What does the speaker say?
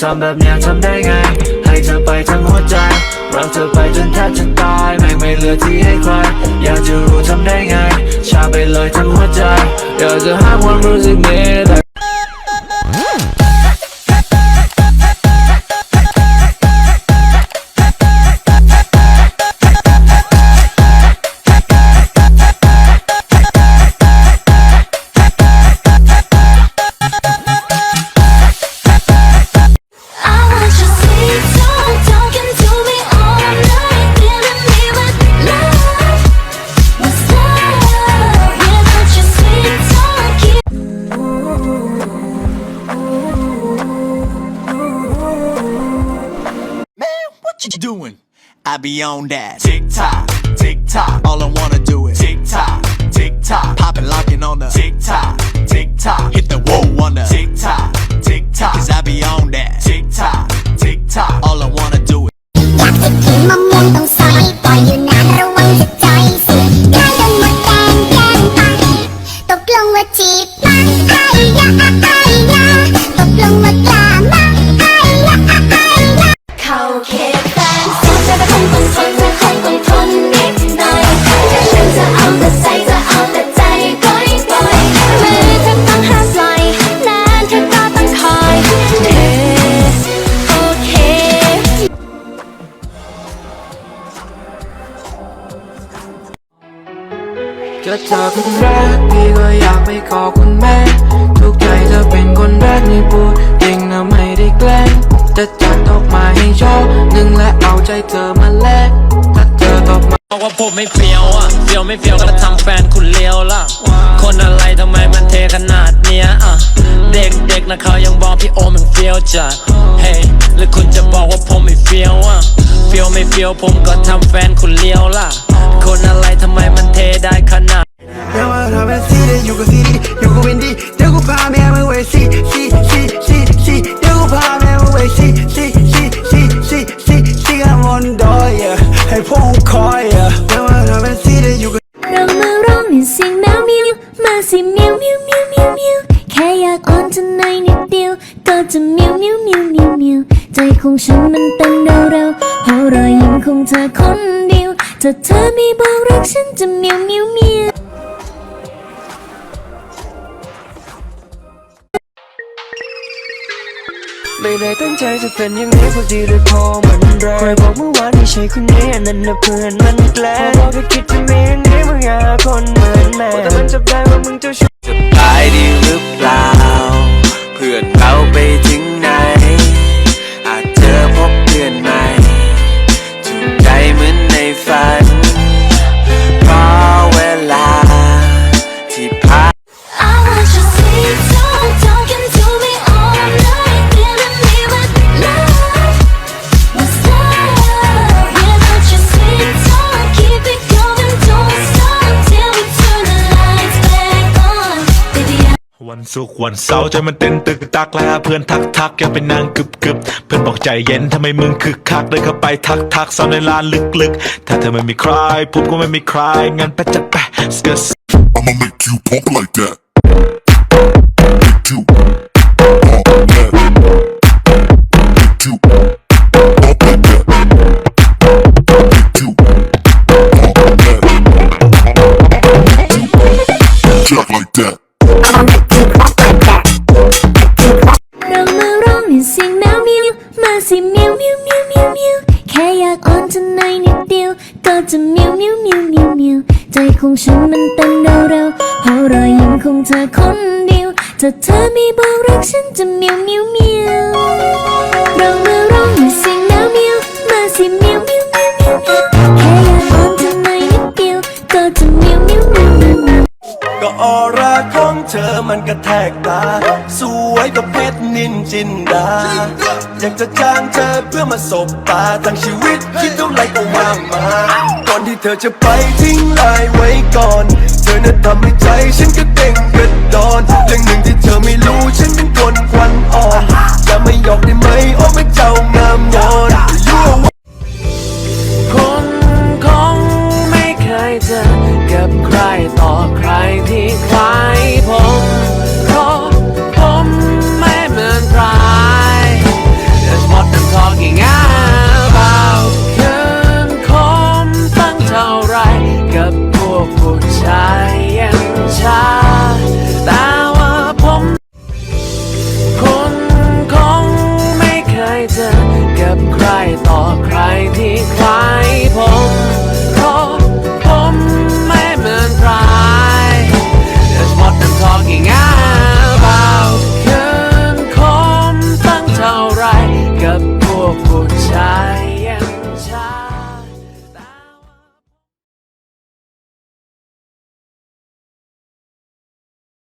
ทำแบบเนี้ยทำได้ไง ให้เธอไปทั้งหัวใจ รักเธอไปจนแทบจะตายแม่งไม่เหลือที่ให้ใคร อยากจะรู้ทำได้ไง ชาไปเลยทั้งหัวใจอยากจะหาความรู้สึกนี้ doing? I be on that. Tick tock, tick tock. All I wanna do is ก็เธอคนแรกพี่ก็อยากไปขอคุณแม่ ทุกใจเธอเป็นคนแรกนี่พูดจริงนะไม่ได้แกล้งจะจัดดอกไม้ให้ช่อหนึ่งและเอาใจเธอมาแลกถ้าเธอตอบมาบอกว่าผมไม่เฟี้ยวอะเฟี้ยวไม่เฟี้ยวก็ทำแฟนคุณเลี้ยวล่ะ คนอะไรทำไมมันเทขนาดเนี้ยอะ เด็กๆนะเขายังบอกพี่โอมยังเฟี้ยวจัดเฮ้ยหรือคุณจะบอกว่าผมไม่เฟี้ยวอะ เฟี้ยวไม่เฟี้ยวผมก็ทำแฟนคุณเลี้ยวล่ะ คนอะไรทำไมมันเทได้ขนาด นดอยให้พวกคอยไม่ว่าเราเป็นที่ไดอยู่กันเรามาร้องในเสียงแมวมิวมาสิมียวมิวมิวมิวมิวแค่อยากอ่อนจะน่อยนิดเดียว ก็จะมิวมิวมิวมิวมิวใจของฉันมันเต้นเร็วๆเพอรอยยิ้มของเธอคนเดียวถ้าเธอไม่บอกรักฉันจะมิวมิวมิว ไม่ได้ตั้งใจจะเป็นอย่างนี้พอดีเลยพอมันแรงใครบอกเมื่อวานไม่ใช่คนนี้อันนั่นนะเพื่อนมันแกล้งพอบอกก็คิดจะมีอย่างนี้มึงหาคนเหมือนแม่แต่มันจับได้ว่ามึงเจ้าชู้สบายดีหรือเปล่า เพื่อนเราไปถึ วันศุกร์วันเสาร์ใจมันเต้นตึกตักแล้วเพื่อนทักทักอย่าไปนั่งกึบกึบเพื่อนบอกใจเย็นทำไมมึงคึกคักเดินเข้าไปทักทักซ้ำในลานลึกลึกถ้าเธอไม่มีใครปุ๊บก็ไม่มีใครงั้นไปะจะไปะสเกิร์ I'ma make you pump like that. Make you pump like that. Make you pump like that. Make you pump like that. Jack like that. เรามาร้องในเสียงแมวมิวมาสิเมียวมิวมิวมิวมิวแค่อยากอ่อนเธอหน่อยนิดเดียว ก็จะมียวมิวมิวมิวมิวใจของฉันมันเต้นเร็วๆเพราะรอยยิ้มของเธอคนเดียวถ้าเธอไม่บอกรักฉันจะมียวมิวมิว ธอมันกระแทกตา สวยกับเพชรนินจินดา อยากจะจ้างเธอเพื่อมาสบตาทั้งชีวิตคิดเท่าไรก็ว่างมา ก่อนที่เธอจะไปทิ้งลายไว้ก่อน เธอนั้นทำให้ใจฉันก็เด้งกระดอนเรื่องหนึ่งที่เธอไม่รู้ฉันเป็นคนควันอ่อนจะไม่ยอมได้ไหมโอ้แม่เจ้างามงอน 不差